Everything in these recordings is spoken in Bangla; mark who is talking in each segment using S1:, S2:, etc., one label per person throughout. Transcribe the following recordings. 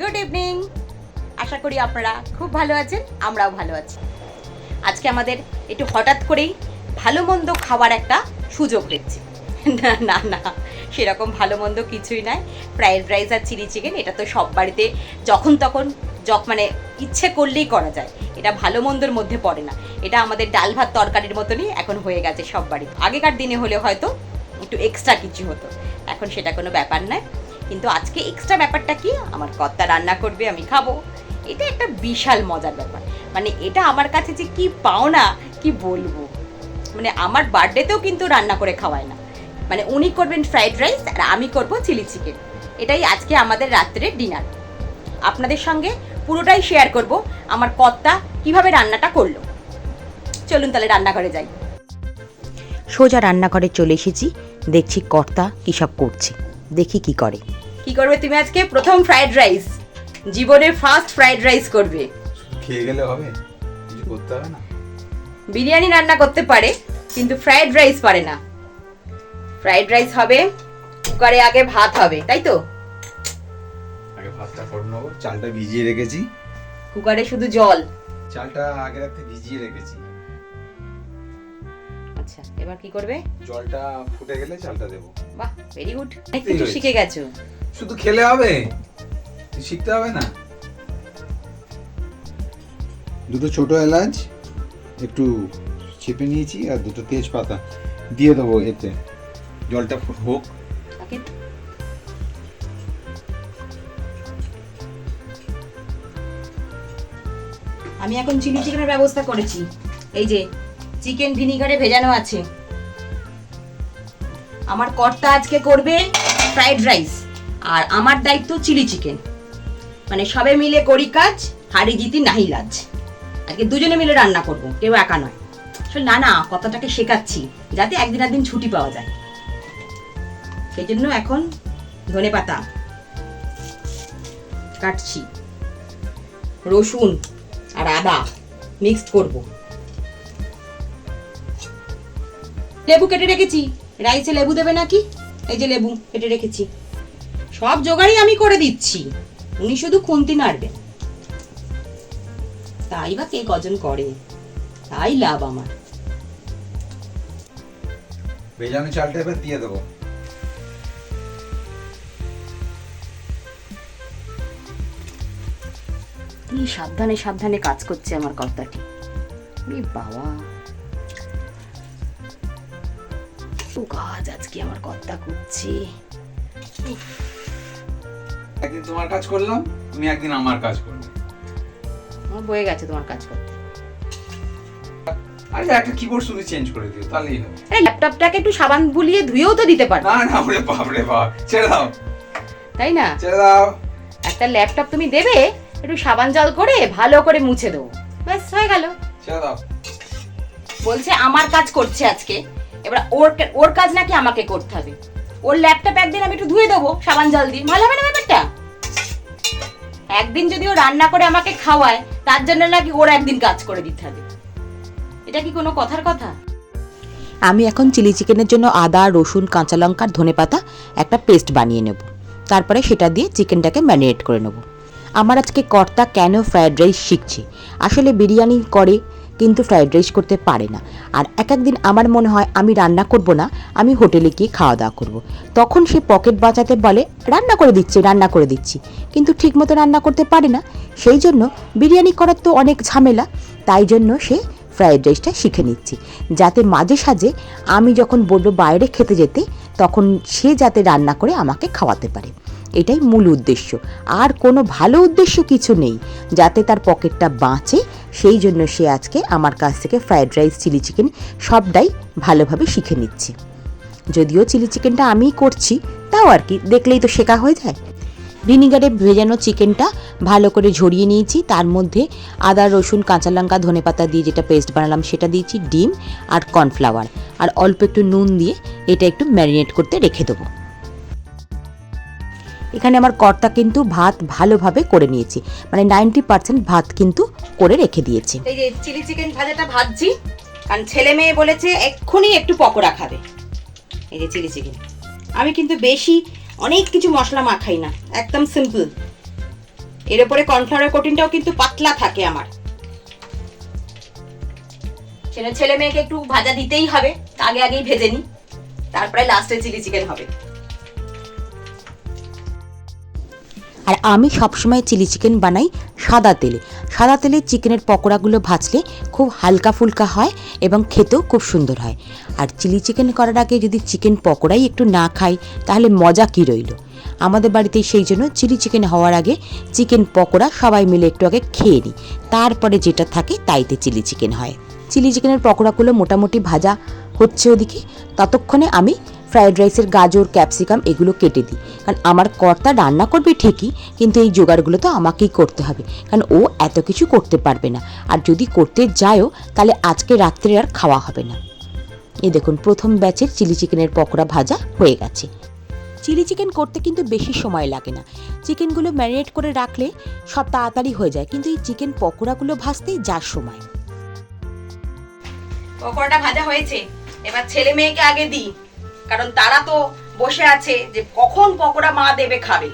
S1: গুড ইভিনিং আশা করি আপনারা খুব ভালো আছেন, আমরাও ভালো আছি। আজকে আমাদের একটু হঠাৎ করেই ভালো মন্দ খাওয়ার একটা সুযোগ হচ্ছে না না না, সেরকম ভালো মন্দ কিছুই নয় ফ্রাইড রাইস আর চিলি চিকেন, এটা তো সব বাড়িতে যখন তখন যখ মানে ইচ্ছে করলেই করা যায়। এটা ভালো মন্দর মধ্যে পড়ে না। এটা আমাদের ডাল ভাত তরকারির মতনই এখন হয়ে গেছে সব বাড়িতে। আগেকার দিনে হলে হয়তো একটু এক্সট্রা কিছু হতো। এখন সেটা কোনো ব্যাপার নয়। কিন্তু আজকে এক্সট্রা ব্যাপারটা কি? আমার কর্তা রান্না করবে, আমি খাব। এটা একটা বিশাল মজার ব্যাপার। মানে এটা আমার কাছে যে কি পাওনা, কি বলব? মানে আমার বার্থডেতেও কিন্তু রান্না করে খাওয়ায় না। মানে উনি করবেন ফ্রাইড রাইস আর আমি করব চিলি চিকেন এটাই আজকে আমাদের রাত্রের ডিনার আপনাদের সঙ্গে পুরোটাই শেয়ার করব, আমার কর্তা কীভাবে রান্নাটা করল। চলুন তাহলে রান্নাঘরে যাই।
S2: সোজা রান্নাঘরে চলে এসেছি, দেখছি কর্তা কী সব করছে। দেখি কি করে।
S1: কি করবে তুমি আজকে? প্রথম ফ্রাইড রাইস জীবনের ফার্স্ট ফ্রাইড রাইস করবে।
S3: খেয়ে গেলে হবে? কিছু করতে হবে না?
S1: বিরিয়ানি রান্না করতে পারে কিন্তু ফ্রাইড রাইস পারে না। ফ্রাইড রাইস হবে কুকারে আগে ভাত হবে তাই তো?
S3: আগে ভাতটা করে নেব চালটা ভিজিয়ে রেখেছি।
S1: কুকারে শুধু জল।
S3: চালটা আগে রাতে ভিজিয়ে রেখেছি।
S1: এবার কি করবে?
S3: জলটা ফুটে গেলে চালটা দেবো।
S1: বাহ ভেরি গুড অনেক কিছু শিখে গেছো।
S3: শুধু খেলে হবে? শিখতে হবে না? দুটো ছোট এলাচ একটু চেপে নিয়েছি আর দুটো তেজপাতা দিয়ে দেবো এতে। জলটা হোক।
S1: আমি এখন চিলি চিকেনের ব্যবস্থা করেছি। এই যে চিকেন ভিনিগারে ভেজানো আছে। আমার কর্তা আজকে করবে ফ্রাইড রাইস, আর আমার দায়িত্ব চিলি চিকেন। মানে সবে মিলে করি কাজ, হারি জিতি নাহি লাজ। আজকে দুজনে মিলে রান্না করব, কেউ একা নয়। আসলে না না, কথাটাকে শেখাচ্ছি, যাতে একদিন একদিন ছুটি পাওয়া যায়। সেই জন্য এখন ধনে পাতা কাটছি, রসুন আর আদা মিক্সড করব। লেবু কেটে রেখেছি। রাইসে লেবু দেবে নাকি? এই যে লেবু কেটে রেখেছি। সব জোগাড়ই আমি করে দিচ্ছি। উনি শুধু খুন্তি নাড়বেন তাই বা কে কজন করে? তাই লাভ আমার।
S3: ভেজানো চালটা এবার দিয়ে দেবো।
S1: কি সাবধানে সাবধানে কাজ করছে আমার কর্তাটি। বাবা। তো কাজ আজকে আমার কর্তা করছে।
S3: একদিন তোমার কাজ করলাম তুমি একদিন আমার কাজ করলে
S1: আমার বয়ে গেছে তোমার কাজ করতে।
S3: আরে একটা কিবোর্ড শুধু চেঞ্জ করে দিও তাহলেই হবে।
S1: আরে ল্যাপটপটাকে একটু সাবান বুলিয়ে ধুয়েও তো দিতে পারো।
S3: না না ওরে বাপ রে বাপ ছেড়ে দাও।
S1: তাই না?
S3: ছেড়ে দাও।
S1: একটা ল্যাপটপ তুমি দেবে একটু সাবান জল করে ভালো করে মুছে দেবো। ব্যাস হয়ে গেল।
S3: ছেড়ে দাও।
S1: বলছে আমার কাজ করছে আজকে। এবার ওর ওর কাজ নাকি আমাকে করতে হবে। ওর ল্যাপটপ একদিন আমি একটু ধুয়ে দেবো, সাবান জল দিয়ে। ভালো হবে না ব্যাপারটা? একদিন যদি ও রান্না করে আমাকে খাওয়ায়, তার জন্য নাকি ওর একদিন কাজ করে দিতে হবে। এটা কি কোনো কথার কথা?
S2: আমি এখন চিলি চিকেনের জন্য আদা, রসুন, কাঁচা লঙ্কা ধনে পাতা একটা পেস্ট বানিয়ে নেব। তারপরে সেটা দিয়ে চিকেনটাকে ম্যারিনেট করে নেব। আমার আজকে কর্তা কেন ফ্রায়েড রাইস শিখছে? আসলে বিরিয়ানি করে কিন্তু ফ্রায়েড রাইস করতে পারে না। আর এক একদিন আমার মনে হয় আমি রান্না করব না, আমি হোটেলে গিয়ে খাওয়া দাওয়া করব। তখন সে পকেট বাঁচাতে বলে, রান্না করে দিচ্ছি, রান্না করে দিচ্ছি। কিন্তু ঠিকমতো রান্না করতে পারে না। সেই জন্য বিরিয়ানি করার তো অনেক ঝামেলা, তাই জন্য সে ফ্রায়েড রাইসটা শিখে নিচ্ছি। যাতে মাঝে সাঝে আমি যখন বলব বাইরে খেতে যেতে, তখন সে যাতে রান্না করে আমাকে খাওয়াতে পারে। এটাই মূল উদ্দেশ্য। আর কোনো ভালো উদ্দেশ্য কিছু নেই, যাতে তার পকেটটা বাঁচে সেই জন্য সে আজকে আমার কাছ থেকে ফ্রায়েড রাইস চিলি চিকেন সবটাই ভালোভাবে শিখে নিচ্ছে। যদিও চিলি চিকেনটা আমিই করছি, তাও আর কি, দেখলেই তো শেখা হয়ে যায়। ভিনিগারে ভেজানো চিকেনটা ভালো করে ঝরিয়ে নিয়েছি, তার মধ্যে আদা, রসুন, কাঁচা লঙ্কা, ধনে পাতা দিয়ে যেটা পেস্ট বানালাম সেটা দিয়েছি, ডিম আর কর্নফ্লাওয়ার আর অল্প একটু নুন দিয়ে এটা একটু ম্যারিনেট করতে রেখে দেবো। এখানে আমার কর্তা কিন্তু ভাত ভালোভাবে করে নিয়েছি। মানে নাইনটি পার্সেন্ট ভাত কিন্তু করে রেখে দিয়েছি।
S1: এই যে চিলি চিকেন ভাজাটা ভাজছি। কারণ ছেলে মেয়ে বলেছে এক্ষুনি একটু পকোড়া খাবে। এই যে চিলি চিকেন। আমি কিন্তু বেশি অনেক কিছু মশলা মাখাই না। একদম সিম্পল এর উপরে কর্নফ্লাওয়ারের কোটিংটাও কিন্তু পাতলা থাকে আমার। ছেলে মেয়েকে একটু ভাজা দিতেই হবে। আগে আগেই ভেজে নিই। তারপরে লাস্টে চিলি চিকেন হবে।
S2: আর আমি সবসময় চিলি চিকেন বানাই সাদা তেলে। সাদা তেলে চিকেনের পকোড়াগুলো ভাজলে খুব হালকা ফুলকা হয় এবং খেতেও খুব সুন্দর হয়। আর চিলি চিকেন করার আগে যদি চিকেন পকোড়াই একটু না খাই, তাহলে মজা কী রইল? আমাদের বাড়িতে সেই জন্য চিলি চিকেন হওয়ার আগে চিকেন পকোড়া সবাই মিলে একটু আগে খেয়ে নিই। তারপরে যেটা থাকে তাইতে চিলি চিকেন হয়। চিলি চিকেনের পকোড়াগুলো মোটামুটি ভাজা হচ্ছে ওদিকে, ততক্ষণে আমি ফ্রায়েড রাইসের গাজর ক্যাপসিকাম এগুলো কেটে দিই। কারণ আমার কর্তা রান্না করবে ঠিকই, কিন্তু এই জোগাড়গুলো তো আমাকেই করতে হবে। কারণ ও এত কিছু করতে পারবে না। আর যদি করতে যায়ও, তাহলে আজকে রাত্রে আর খাওয়া হবে না। এই দেখুন, প্রথম ব্যাচের চিলি চিকেনের পকোড়া ভাজা হয়ে গেছে। চিলি চিকেন করতে কিন্তু বেশি সময় লাগে না। চিকেনগুলো ম্যারিনেট করে রাখলে সব তাড়াতাড়ি হয়ে যায়। কিন্তু এই চিকেন পকোড়াগুলো ভাজতেই যার সময়।
S1: পকোড়াটা ভাজা হয়েছে? এবার ছেলে মেয়েকে আগে দিই কারণ তারা তো বসে আছে যে কখন পকোড়া মা দেবে খাবে।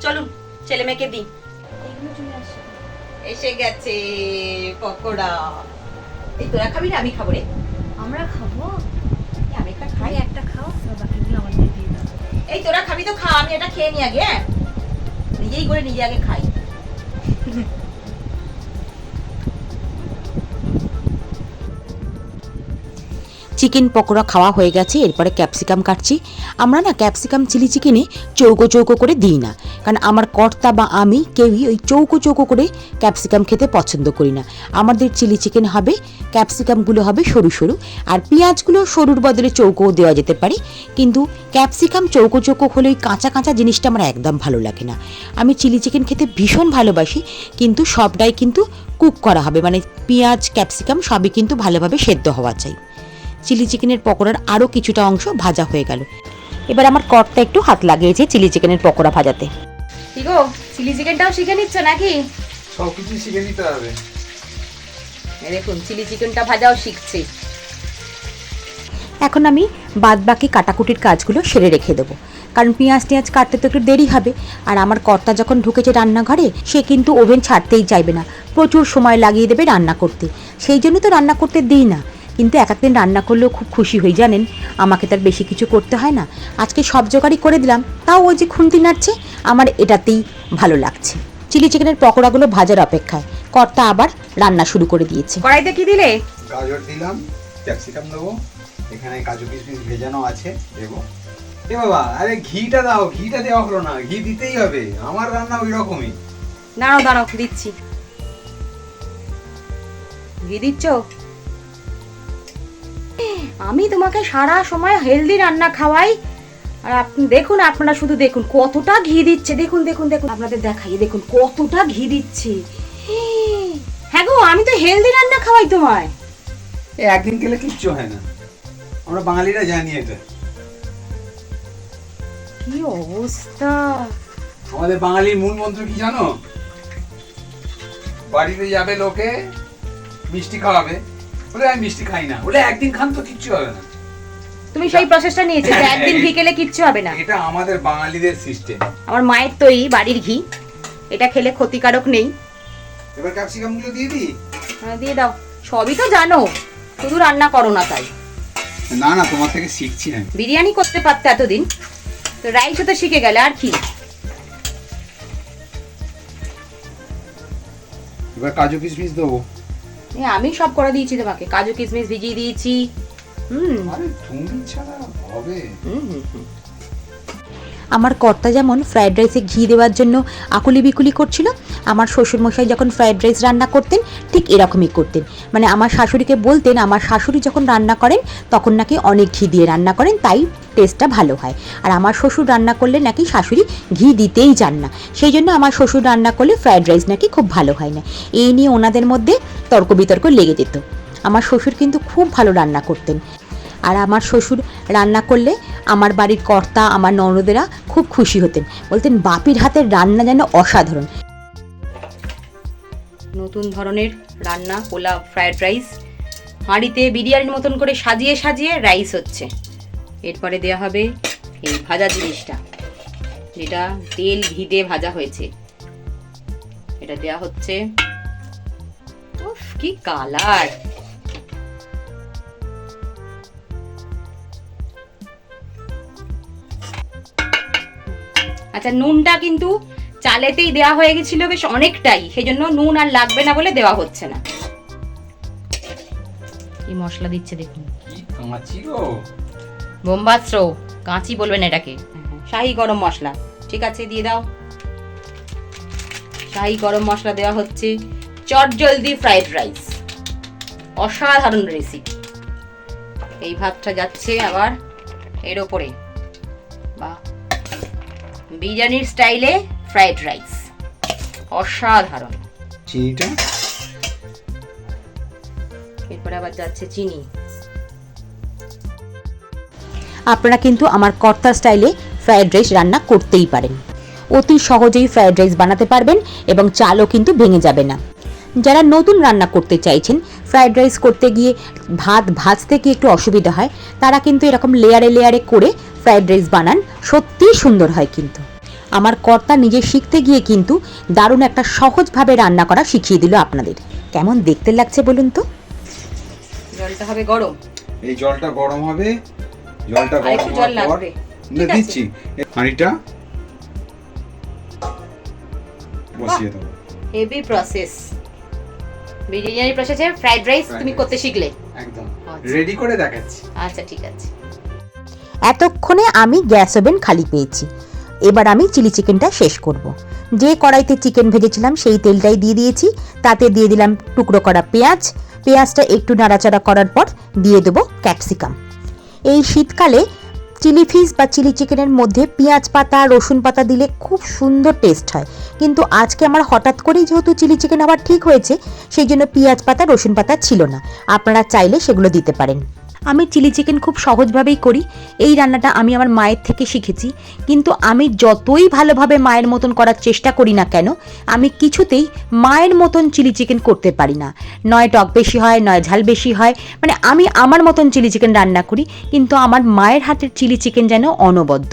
S1: চলুন ছেলে মেয়েকে দিই। এসে গেছে পকোড়া। এই তোরা খাবি না? আমি খাব রে।
S4: আমরা খাব?
S1: আমি একটা খাই।
S4: একটা খাও। আর বাকিগুলো আমাদের দিয়ে দাও।
S1: এই তোরা খাবি তো খা আমি এটা খেয়ে নি আগে হ্যাঁ? নিজেই করে নিজে আগে খাই।
S2: চিকেন পকোড়া খাওয়া হয়ে গেছে, এরপরে ক্যাপসিকাম কাটছি। আমরা না ক্যাপসিকাম চিলি চিকেনে চৌকো চৌকো করে দিই না, কারণ আমার কর্তা বা আমি কেউই ওই চৌকো চৌকো করে ক্যাপসিকাম খেতে পছন্দ করি না। আমাদের চিলি চিকেন হবে, ক্যাপসিকামগুলো হবে সরু সরু, আর পেঁয়াজগুলো সরুর বদলে চৌকোও দেওয়া যেতে পারে, কিন্তু ক্যাপসিকাম চৌকো চৌকো হলে ওই কাঁচা কাঁচা জিনিসটা আমার একদম ভালো লাগে না। আমি চিলি চিকেন খেতে ভীষণ ভালোবাসি, কিন্তু সবটাই কিন্তু কুক করা হবে মানে পেঁয়াজ, ক্যাপসিকাম সবই কিন্তু ভালোভাবে সেদ্ধ হওয়া চাই। চিলি চিকেনের পকোড়ার আরও কিছুটা অংশ ভাজা হয়ে গেল। এবার আমার কর্তা একটু হাত লাগিয়েছে চিলি চিকেনের পকোড়া ভাজাতে।
S1: কি গো চিলি চিকেনটাও শিখে নিচ্ছ নাকি?
S3: সব কিছু শিখে নিতে হবে।
S1: দেখুন চিলি চিকেনটা ভাজাও শিখছে।
S2: এখন আমি বাদ বাকি কাটাকুটির কাজগুলো সেরে রেখে দেবো। কারণ পেঁয়াজ টিয়াজ কাটতে তো একটু দেরি হবে। আর আমার কর্তা যখন ঢুকেছে রান্নাঘরে সে কিন্তু ওভেন ছাড়তেই চাইবে না। প্রচুর সময় লাগিয়ে দেবে রান্না করতে। সেই জন্য তো রান্না করতে দিই না। কিন্তু এক একদিন রান্না করলেও খুব খুশি হই জানেন? আমাকে তার বেশি কিছু করতে হয় না। আজকে সব জোগাড়ই করে দিলাম। তাও ওই যে খুন্তি নাড়ছে আমার এটাতেই ভালো লাগছে। চিলি চিকেনের পকোড়াগুলো ভাজার অপেক্ষায়। কর্তা আবার রান্না শুরু করে দিয়েছে।
S1: কড়াইতে কি দিলে?
S3: গাজর দিলাম ক্যাপসিকাম দেবো। এখানে কাজু কিশমিশ ভেজানো আছে দেবো। এ বাবা আরে ঘিটা দাও ঘিটা দেওয়া হলো না। ঘি দিতেই হবে। আমার রান্না ওই রকমই।
S1: দাঁড়াও দাঁড়াও দিচ্ছি। ঘি দিচ্ছ? আমি তোমাকে সারা সময় হেলদি রান্না খাওয়াই। আর আপনি দেখুন আপনারা শুধু দেখুন কতটা ঘি দিচ্ছে। দেখুন দেখুন দেখুন। আপনাদের দেখাই দেখুন কতটা ঘি দিচ্ছে। হ্যাঁ গো আমি তো হেলদি রান্না খাওয়াই তোমায়।
S3: এ একদিন গেলে কিচ্ছু হয় না। আমরা বাঙালিরা জানি এটা।
S1: কি অবস্থা?
S3: আমাদের বাঙালির মূল মন্ত্র কি জানো? বাড়িতে যাবে লোকে মিষ্টি খাওয়াবে। বলে আমি মিষ্টি খাই না। বলে একদিন খান তো কিচ্ছু হবে না।
S1: তুমি সেই প্রসেসটা নিয়েছো যে একদিন ঘি খেলে কিচ্ছু হবে না।
S3: এটা আমাদের বাঙালিদের সিস্টেম
S1: আমার মায়ের তৈরি বাড়ির ঘি। এটা খেলে ক্ষতিকারক নেই।
S3: এবার ক্যাপসিকামগুলো দিয়ে দিই?
S1: হ্যাঁ, দিয়ে দাও। সবই তো জানো। শুধু রান্না করো না তাই।
S3: না না তোমার থেকে শিখছি আমি।
S1: বিরিয়ানি করতে পারতে এতদিন। তো রাইসও তো শিখে গেলে আর কি?
S3: এবার কাজু কিশমিশ দেবো।
S1: আমি সব করে দিয়েছি তোমাকে। কাজু কিশমিশ ভিজিয়ে দিয়েছি। হুম।
S3: আরে তুমি ছাড়া হবে।
S1: হুম, হুম, হুম।
S2: আমার কর্তা যেমন ফ্রায়েড রাইসে ঘি দেওয়ার জন্য আকুলি বিকুলি করছিল, আমার শ্বশুরমশাই যখন ফ্রায়েড রাইস রান্না করতেন, ঠিক এরকমই করতেন। মানে আমার শাশুড়িকে বলতেন, আমার শাশুড়ি যখন রান্না করেন, তখন নাকি অনেক ঘি দিয়ে রান্না করেন, তাই টেস্টটা ভালো হয়। আর আমার শ্বশুর রান্না করলে নাকি শাশুড়ি ঘি দিতেই চান না। সেই জন্য আমার শ্বশুর রান্না করলে ফ্রায়েড রাইস নাকি খুব ভালো হয় না। এই নিয়ে ওনাদের মধ্যে তর্ক বিতর্ক লেগে যেত। আমার শ্বশুর কিন্তু খুব ভালো রান্না করতেন। আর আমার শ্বশুর রান্না করলে আমার বাড়ির কর্তা, আমার ননদেরা খুব খুশি হতেন। বলতেন, বাপির হাতের রান্না যেন অসাধারণ।
S1: নতুন ধরনের রান্না, পোলাও ফ্রায়েড রাইস হাঁড়িতে বিরিয়ানির মতন করে সাজিয়ে সাজিয়ে রাইস হচ্ছে। এরপরে দেওয়া হবে এই ভাজা জিনিসটা, যেটা তেল ঘি দিয়ে ভাজা হয়েছে। এটা দেয়া হচ্ছে কি কালার আচ্ছা নুনটা কিন্তু চালেতেই দেওয়া হয়ে গেছিল বেশ অনেকটাই সেই জন্য নুন আর লাগবে না বলে দেওয়া হচ্ছে না। কি মশলা দিচ্ছে দেখুন। বোম্বাস্ত্র কাঁচি বলবেন এটাকে। শাহি গরম মশলা ঠিক আছে দিয়ে দাও। শাহি গরম মশলা দেওয়া হচ্ছে চট জলদি ফ্রাইড রাইস। অসাধারণ রেসিপি এই ভাতটা যাচ্ছে আবার এর ওপরে। বা বিরিয়ানির স্টাইলে ফ্রাইড রাইস। অসাধারণ।
S3: চিনিটা?
S1: এরপরে আবার যাচ্ছে চিনি।
S2: আপনারা কিন্তু আমার কর্তা স্টাইলে ফ্রায়েড রাইস রান্না করতেই পারেন। অতি সহজেই ফ্রায়েড রাইস বানাতে পারবেন এবং চালও কিন্তু ভেঙে যাবে না। যারা নতুন রান্না করতে চাইছেন ফ্রায়েড রাইস করতে গিয়ে ভাত ভাজতে গিয়ে একটু অসুবিধা হয় তারা কিন্তু এরকম লেয়ারে লেয়ারে করে ফ্রায়েড রাইস বানান। সত্যিই সুন্দর হয় কিন্তু। আমার কর্তা নিজে শিখতে গিয়ে কিন্তু দারুণ একটা সহজভাবে রান্না করা শিখিয়ে দিল আপনাদের। কেমন দেখতে লাগছে বলুন তো?
S1: জলটা হবে গরম।
S3: এই জলটা গরম হবে। জলটা গরম
S1: জল লাগবে।
S3: না, দিচ্ছি। হাঁড়িটা বসিয়ে দেবো।
S1: হেভি প্রসেস বিরিয়ানি প্রসেসে ফ্রাইড রাইস তুমি করতে শিখলে।
S3: একদম।
S1: আচ্ছা।
S3: রেডি করে দেখাচ্ছি।
S1: আচ্ছা ঠিক আছে।
S2: এতক্ষণে আমি গ্যাস ওভেন খালি পেয়েছি। এবার আমি চিলি চিকেনটা শেষ করব। যে কড়াইতে চিকেন ভেজেছিলাম, সেই তেলটাই দিয়ে দিয়েছি। তাতে দিয়ে দিলাম টুকরো করা পেঁয়াজ। পেঁয়াজটা একটু নাড়াচাড়া করার পর দিয়ে দেবো ক্যাপসিকাম। এই শীতকালে চিলি ফিশ বা চিলি চিকেনের মধ্যে পেঁয়াজ পাতা, রসুন পাতা দিলে খুব সুন্দর টেস্ট হয়। কিন্তু আজকে আমার হঠাৎ করেই যেহেতু চিলি চিকেন আবার ঠিক হয়েছে, সেই জন্য পেঁয়াজ পাতা, রসুন পাতা ছিল না। আপনারা চাইলে সেগুলো দিতে পারেন। আমি চিলি চিকেন খুব সহজভাবেই করি। এই রান্নাটা আমি আমার মায়ের থেকে শিখেছি। কিন্তু আমি যতই ভালোভাবে মায়ের মতন করার চেষ্টা করি না কেন, আমি কিছুতেই মায়ের মতন চিলি চিকেন করতে পারি না। নয় টক বেশি হয়, নয় ঝাল বেশি হয় মানে আমি আমার মতন চিলি চিকেন রান্না করি, কিন্তু আমার মায়ের হাতের চিলি চিকেন যেন অনবদ্য,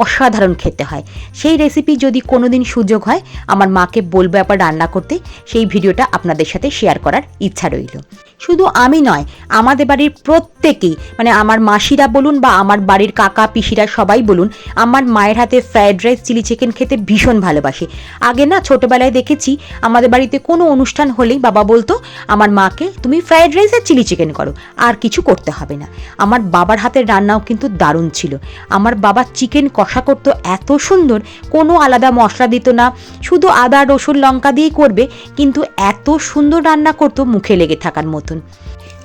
S2: অসাধারণ খেতে হয়। সেই রেসিপি যদি কোনোদিন সুযোগ হয়, আমার মাকে বলব একবার রান্না করতে, সেই ভিডিওটা আপনাদের সাথে শেয়ার করার ইচ্ছা রইল। শুধু আমি নয়, আমাদের বাড়ির প্রত্যেকেই মানে আমার মাসিরা বলুন বা আমার বাড়ির কাকা, পিসিরা সবাই বলুন, আমার মায়ের হাতে ফ্রায়েড রাইস চিলি চিকেন খেতে ভীষণ ভালোবাসে। আগে না ছোটোবেলায় দেখেছি, আমাদের বাড়িতে কোনো অনুষ্ঠান হলেই বাবা বলতো, আমার মাকে তুমি ফ্রায়েড রাইস আর চিলি চিকেন করো, আর কিছু করতে হবে না। আমার বাবার হাতের রান্নাও কিন্তু দারুণ ছিল। আমার বাবা চিকেন কষা করতো এত সুন্দর, কোনো আলাদা মশলা দিত না, শুধু আদা, রসুন, লঙ্কা দিয়েই করবে, কিন্তু এত সুন্দর রান্না করতো মুখে লেগে থাকার মতন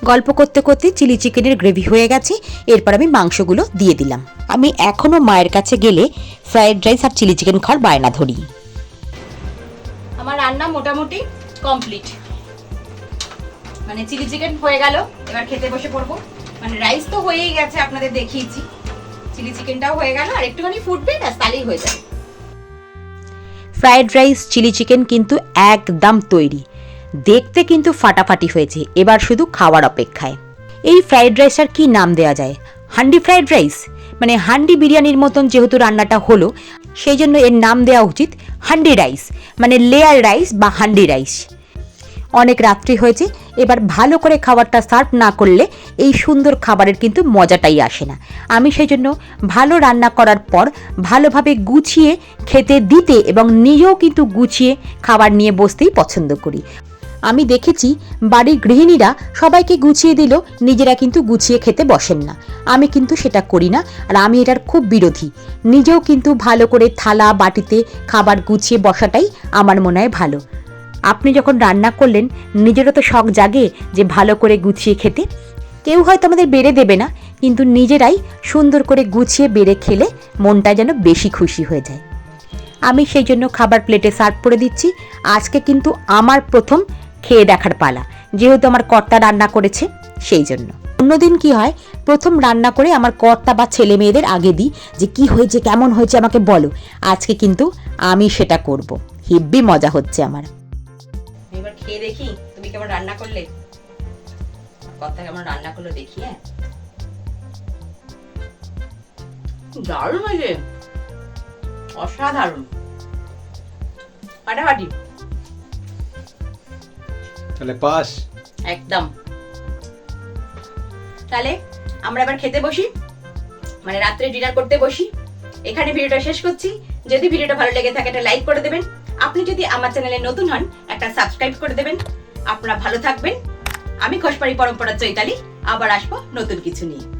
S2: গল্প করতে করতে চিলি চিকেনের গ্রেভি হয়ে গেছে এরপর আমি মাংসগুলো দিয়ে দিলাম। আমি এখনও মায়ের কাছে গেলে ফ্রায়েড রাইস আর চিলি চিকেন খাওয়ার বায়না ধরি।
S1: আমার রান্না মোটামুটি কমপ্লিট। মানে চিলি চিকেন হয়ে গেল এবার খেতে বসে পড়ব। মানে রাইস তো হয়েই গেছে আপনাদের দেখিয়েছি। চিলি চিকেনটাও হয়ে গেল আর একটুখানি ফুটবে ব্যাস তাহলেই হয়ে যাবে।
S2: ফ্রায়েড রাইস চিলি চিকেন কিন্তু একদম তৈরি। দেখতে কিন্তু ফাটাফাটি হয়েছে। এবার শুধু খাওয়ার অপেক্ষায়। এই ফ্রায়েড আর কি নাম দেওয়া যায়? Handi fried rice? মানে হান্ডি বিরিয়ানির মতন যেহেতু রান্নাটা হলো, সেই জন্য এর নাম দেওয়া উচিত হান্ডি রাইস মানে লেয়ার রাইস বা হান্ডি রাইস। অনেক রাত্রি হয়েছে, এবার ভালো করে খাবারটা সার্ভ না করলে এই সুন্দর খাবারের কিন্তু মজাটাই আসে না। আমি সেই জন্য ভালো রান্না করার পর ভালোভাবে গুছিয়ে, খেতে দিতে এবং নিজেও কিন্তু গুছিয়ে খাবার নিয়ে বসতেই পছন্দ করি। আমি দেখেছি বাড়ির গৃহিণীরা সবাইকে গুছিয়ে দিল, নিজেরা কিন্তু গুছিয়ে খেতে বসেন না। আমি কিন্তু সেটা করি না আর আমি এটার খুব বিরোধী। নিজেও কিন্তু ভালো করে থালা, বাটিতে খাবার গুছিয়ে বসাটাই আমার মনে হয় ভালো। আপনি যখন রান্না করলেন, নিজেরও তো শখ জাগে যে ভালো করে গুছিয়ে খেতে। কেউ হয়তো আমাদের বেড়ে দেবে না, কিন্তু নিজেরাই সুন্দর করে গুছিয়ে বেড়ে খেলে মনটা যেন বেশি খুশি হয়ে যায়। আমি সেই জন্য খাবার প্লেটে সার্ভ করে দিচ্ছি। আজকে কিন্তু আমার প্রথম খেয়ে দেখার পালা। যেহেতু আমার কর্তা রান্না করেছে, সেই জন্য। অন্যদিন কি হয়, প্রথম রান্না করে আমার কর্তা বা ছেলে মেয়েদের আগে দিই যে কি হয়েছে, কেমন হয়েছে, আমাকে বলো। আজকে কিন্তু আমি সেটা করব। হেব্বি মজা হচ্ছে আমার।
S1: এবার খেয়ে দেখি, তুমি কেমন রান্না করলে? কথা কেমন রান্না করল দেখি হ্যাঁ? দারুণ হয়েছে। অসাধারণ।
S3: তাহলে পাস।
S1: একদম। তাহলে আমরা এবার খেতে বসি। মানে রাত্রে ডিনার করতে বসি। এখানে ভিডিওটা শেষ করছি। যদি ভিডিওটা ভালো লেগে থাকে, একটা লাইক করে দেবেন। আপনি যদি আমার চ্যানেলে নতুন হন, একটা সাবস্ক্রাইব করে দেবেন। আপনারা ভালো থাকবেন। আমি খসপাড়ি পরম্পরা চৈতালি। আবার আসব নতুন কিছু নিয়ে।